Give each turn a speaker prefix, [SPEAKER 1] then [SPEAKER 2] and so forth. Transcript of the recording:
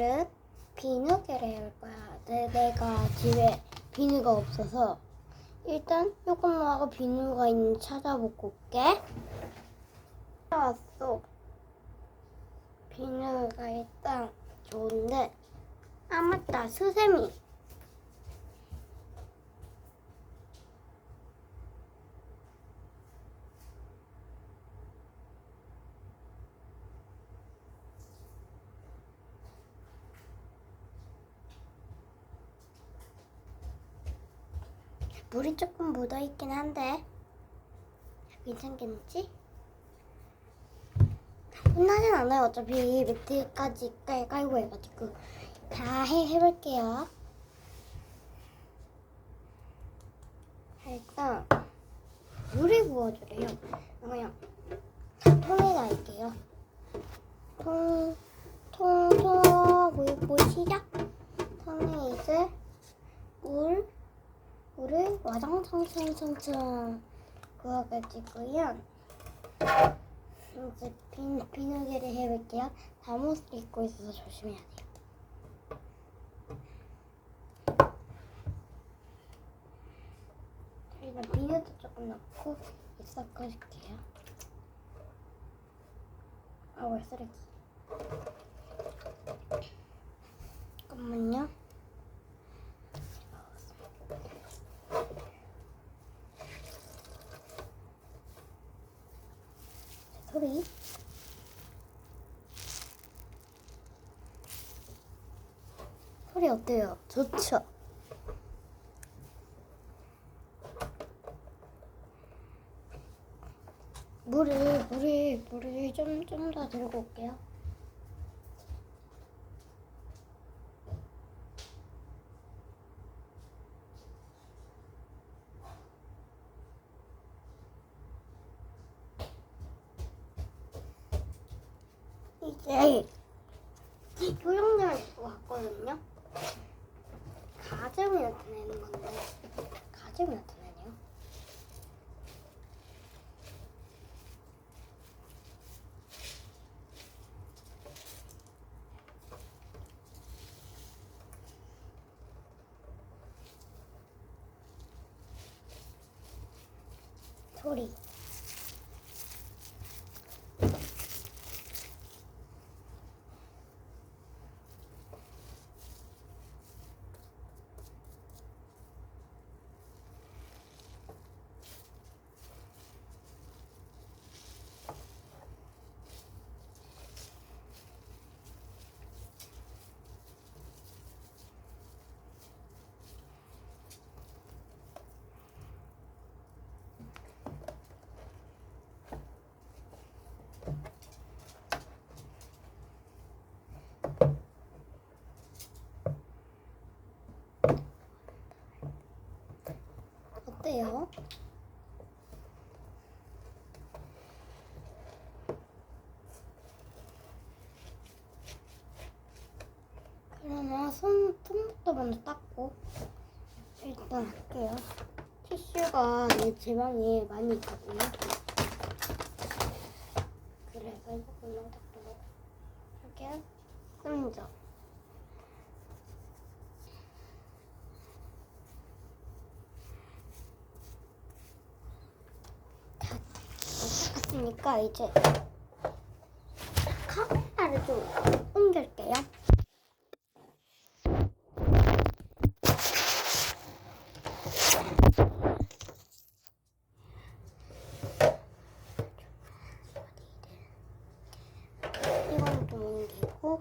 [SPEAKER 1] 오늘은 비누개를 해볼 거야. 내, 내가 집에 비누가 없어서 일단 조금만 하고 비누가 있는지 찾아보고 올게. 찾아왔어. 비누가 일단 좋은데 아 맞다 수세미. 물이 조금 묻어있긴 한데 괜찮겠지? 혼나진 않아요. 어차피 매트까지 깔, 깔고 해가지고 다 해, 해볼게요. 일단 물을 부어주래요. 그냥 통에다 할게요. 통, 통, 통, 시작 통에 이제 물 물을 와장창창창창 부어가지고요. 이제 비, 비누개를 해볼게요. 잠옷을 입고 있어서 조심해야 돼요. 일단 비누도 조금 넣고 섞어줄게요. 아, 왜 쓰레기. 잠깐만요. 소리. 소리 어때요? 좋죠? 물을 물을 물을 좀 좀 더 들고 올게요. 이제 효용량을 입고 왔거든요. 가점이 나타내는 건데 가점이 나타나네요. 소리. 어때요? 그러면 손, 손부터 먼저 닦고 일단 할게요. 티슈가 제 방에 많이 있거든요. 그래서 이거 물랑 닦도록 할게요. 습니 다. 닦았으니까 이제 카메라를 좀 옮길게요. 이건 좀 옮기고